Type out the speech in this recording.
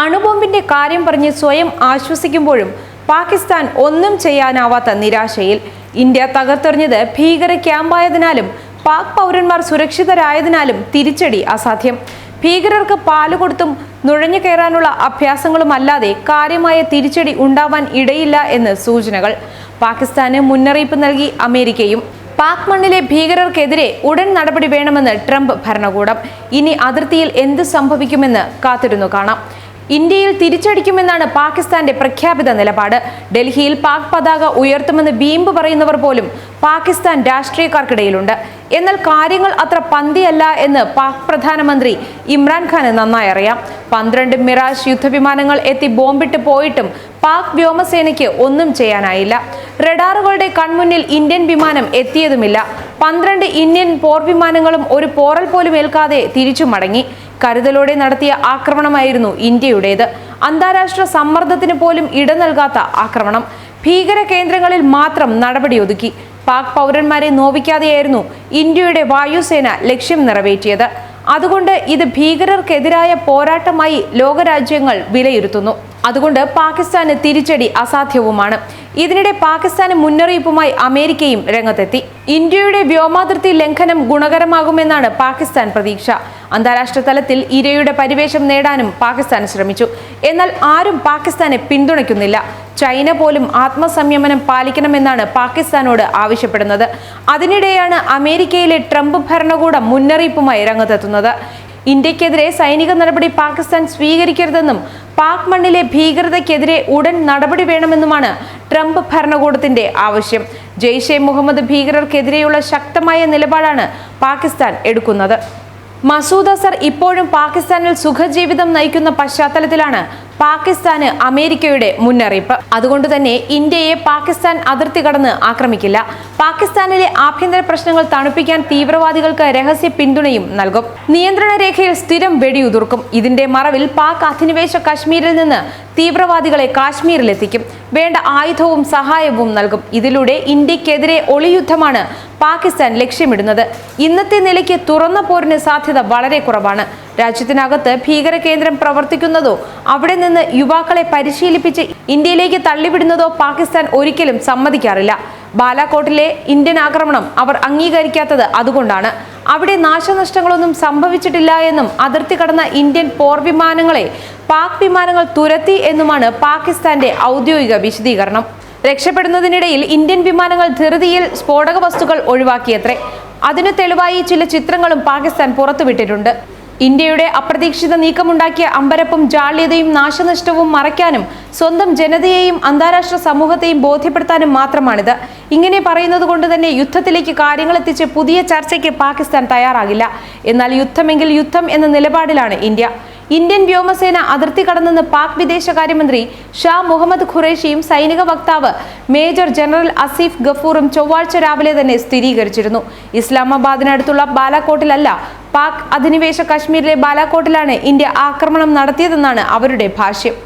അണുബോംബിന്റെ കാര്യം പറഞ്ഞ് സ്വയം ആശ്വസിക്കുമ്പോഴും പാകിസ്ഥാൻ ഒന്നും ചെയ്യാനാവാത്ത നിരാശയിൽ ഇന്ത്യ തകർത്തെറിഞ്ഞത് ഭീകര ക്യാമ്പായതിനാലും പാക് പൗരന്മാർ സുരക്ഷിതരായതിനാലും തിരിച്ചടി അസാധ്യം. ഭീകരർക്ക് പാൽ കൊടുത്തും നുഴഞ്ഞു കയറാനുള്ള അഭ്യാസങ്ങളുമല്ലാതെ കാര്യമായ തിരിച്ചടി ഉണ്ടാവാൻ ഇടയില്ല എന്ന് സൂചനകൾ. പാകിസ്ഥാന് മുന്നറിയിപ്പ് നൽകി അമേരിക്കയും പാക് മണ്ണിലെ ഭീകരർക്കെതിരെ ഉടൻ നടപടി വേണമെന്ന് ട്രംപ് ഭരണകൂടം. ഇനി അതിർത്തിയിൽ എന്ത് സംഭവിക്കുമെന്ന് കാത്തിരുന്നു കാണാം. ഇന്ത്യയിൽ തിരിച്ചടിക്കുമെന്നാണ് പാകിസ്ഥാന്റെ പ്രഖ്യാപിത നിലപാട്. ഡൽഹിയിൽ പാക് പതാക ഉയർത്തുമെന്ന് വീമ്പ് പറയുന്നവർ പോലും പാകിസ്ഥാൻ രാഷ്ട്രീയക്കാർക്കിടയിലുണ്ട്. എന്നാൽ കാര്യങ്ങൾ അത്ര പന്തിയല്ല എന്ന് പാക് പ്രധാനമന്ത്രി ഇമ്രാൻഖാന് നന്നായി അറിയാം. പന്ത്രണ്ട് മിറാജ് യുദ്ധവിമാനങ്ങൾ എത്തി ബോംബിട്ട് പോയിട്ടും പാക് വ്യോമസേനയ്ക്ക് ഒന്നും ചെയ്യാനായില്ല. റഡാറുകളുടെ കൺമുന്നിൽ ഇന്ത്യൻ വിമാനം എത്തിയതുമില്ല. പന്ത്രണ്ട് ഇന്ത്യൻ പോർവിമാനങ്ങളും ഒരു പോറൽ പോലും ഏൽക്കാതെ തിരിച്ചു മടങ്ങി. കരുതലോടെ നടത്തിയ ആക്രമണമായിരുന്നു ഇന്ത്യയുടേത്. അന്താരാഷ്ട്ര സമ്മർദ്ദത്തിന് പോലും ഇട നൽകാത്ത ആക്രമണം. ഭീകര കേന്ദ്രങ്ങളിൽ മാത്രം നടപടി ഒതുക്കി. പാക് പൗരന്മാരെ നോവിക്കാതെയായിരുന്നു ഇന്ത്യയുടെ വായുസേന ലക്ഷ്യം നിറവേറ്റിയത്. അതുകൊണ്ട് ഇത് ഭീകരർക്കെതിരായ പോരാട്ടമായി ലോകരാജ്യങ്ങൾ വിലയിരുത്തുന്നു. അതുകൊണ്ട് പാകിസ്ഥാന് തിരിച്ചടി അസാധ്യവുമാണ്. ഇതിനിടെ പാകിസ്ഥാന് മുന്നറിയിപ്പുമായി അമേരിക്കയും രംഗത്തെത്തി. ഇന്ത്യയുടെ വ്യോമാതിർത്തി ലംഘനം ഗുണകരമാകുമെന്നാണ് പാകിസ്ഥാൻ പ്രതീക്ഷ. അന്താരാഷ്ട്ര തലത്തിൽ ഇരയുടെ പരിവേഷം നേടാനും പാകിസ്ഥാൻ ശ്രമിച്ചു. എന്നാൽ ആരും പാകിസ്ഥാനെ പിന്തുണയ്ക്കുന്നില്ല. ചൈന പോലും ആത്മസംയമനം പാലിക്കണമെന്നാണ് പാകിസ്ഥാനോട് ആവശ്യപ്പെടുന്നത്. അതിനിടെയാണ് അമേരിക്കയിലെ ട്രംപ് ഭരണകൂടം മുന്നറിയിപ്പുമായി രംഗത്തെത്തുന്നത്. ഇന്ത്യക്കെതിരെ സൈനിക നടപടി പാകിസ്ഥാൻ സ്വീകരിക്കരുതെന്നും പാക് മണ്ണിലെ ഭീകരതയ്ക്കെതിരെ ഉടൻ നടപടി വേണമെന്നുമാണ് ട്രംപ് ഭരണകൂടത്തിന്റെ ആവശ്യം. ജെയ്ഷെ മുഹമ്മദ് ഭീകരർക്കെതിരെയുള്ള ശക്തമായ നിലപാടാണ് പാകിസ്ഥാൻ എടുക്കുന്നത്. മസൂദ് അസർ ഇപ്പോഴും പാകിസ്ഥാനിൽ സുഖജീവിതം നയിക്കുന്ന പശ്ചാത്തലത്തിലാണ് പാകിസ്ഥാന് അമേരിക്കയുടെ മുന്നറിയിപ്പ്. അതുകൊണ്ട് തന്നെ ഇന്ത്യയെ പാകിസ്ഥാൻ അതിർത്തി കടന്ന് ആക്രമിക്കില്ല. പാകിസ്ഥാനിലെ ആഭ്യന്തര പ്രശ്നങ്ങൾ തണുപ്പിക്കാൻ തീവ്രവാദികൾക്ക് രഹസ്യ പിന്തുണയും നൽകും. നിയന്ത്രണ രേഖയിൽ സ്ഥിരം വെടിയുതിർക്കും. ഇതിന്റെ മറവിൽ പാക് അധിനിവേശ കാശ്മീരിൽ നിന്ന് തീവ്രവാദികളെ കാശ്മീരിലെത്തിക്കും. വേണ്ട ആയുധവും സഹായവും നൽകും. ഇതിലൂടെ ഇന്ത്യക്കെതിരെ ഒളിയുദ്ധമാണ് പാകിസ്ഥാൻ ലക്ഷ്യമിടുന്നത്. ഇന്നത്തെ നിലയ്ക്ക് തുറന്ന പോരിന് സാധ്യത വളരെ കുറവാണ്. രാജ്യത്തിനകത്ത് ഭീകര കേന്ദ്രം പ്രവർത്തിക്കുന്നതോ അവിടെ നിന്ന് യുവാക്കളെ പരിശീലിപ്പിച്ച് ഇന്ത്യയിലേക്ക് തള്ളിവിടുന്നതോ പാകിസ്ഥാൻ ഒരിക്കലും സമ്മതിക്കാറില്ല. ബാലാകോട്ടിലെ ഇന്ത്യൻ ആക്രമണം അവർ അംഗീകരിക്കാത്തത് അതുകൊണ്ടാണ്. അവിടെ നാശനഷ്ടങ്ങളൊന്നും സംഭവിച്ചിട്ടില്ല എന്നും അതിർത്തി കടന്ന ഇന്ത്യൻ പോർ വിമാനങ്ങളെ പാക് വിമാനങ്ങൾ തുരത്തി എന്നുമാണ് പാകിസ്ഥാന്റെ ഔദ്യോഗിക വിശദീകരണം. രക്ഷപ്പെടുന്നതിനിടയിൽ ഇന്ത്യൻ വിമാനങ്ങൾ ധൃതിയിൽ സ്ഫോടക വസ്തുക്കൾ ഒഴിവാക്കിയത്രേ. അതിനു തെളിവായി ചില ചിത്രങ്ങളും പാകിസ്ഥാൻ പുറത്തുവിട്ടിട്ടുണ്ട്. ഇന്ത്യയുടെ അപ്രതീക്ഷിത നീക്കമുണ്ടാക്കിയ അമ്പരപ്പും ജാള്യതയും നാശനഷ്ടവും മറയ്ക്കാനും സ്വന്തം ജനതയെയും അന്താരാഷ്ട്ര സമൂഹത്തെയും ബോധ്യപ്പെടുത്താനും മാത്രമാണിത്. ഇങ്ങനെ പറയുന്നത് കൊണ്ട് തന്നെ യുദ്ധത്തിലേക്ക് കാര്യങ്ങൾ എത്തിച്ച് പുതിയ ചർച്ചയ്ക്ക് പാകിസ്ഥാൻ തയ്യാറാകില്ല. എന്നാൽ യുദ്ധമെങ്കിൽ യുദ്ധം എന്ന നിലപാടിലാണ് ഇന്ത്യ. ഇന്ത്യൻ വ്യോമസേന അതിർത്തി കടന്നെന്ന് പാക് വിദേശകാര്യമന്ത്രി ഷാ മുഹമ്മദ് ഖുറേഷിയും സൈനിക വക്താവ് മേജർ ജനറൽ അസീഫ് ഗഫൂറും ചൊവ്വാഴ്ച രാവിലെ തന്നെ സ്ഥിരീകരിച്ചിരുന്നു. ഇസ്ലാമാബാദിനടുത്തുള്ള ബാലാക്കോട്ടിലല്ല പാക് അധിനിവേശ കശ്മീരിലെ ബാലാക്കോട്ടിലാണ് ഇന്ത്യ ആക്രമണം നടത്തിയതെന്നാണ് അവരുടെ ഭാഷ്യം.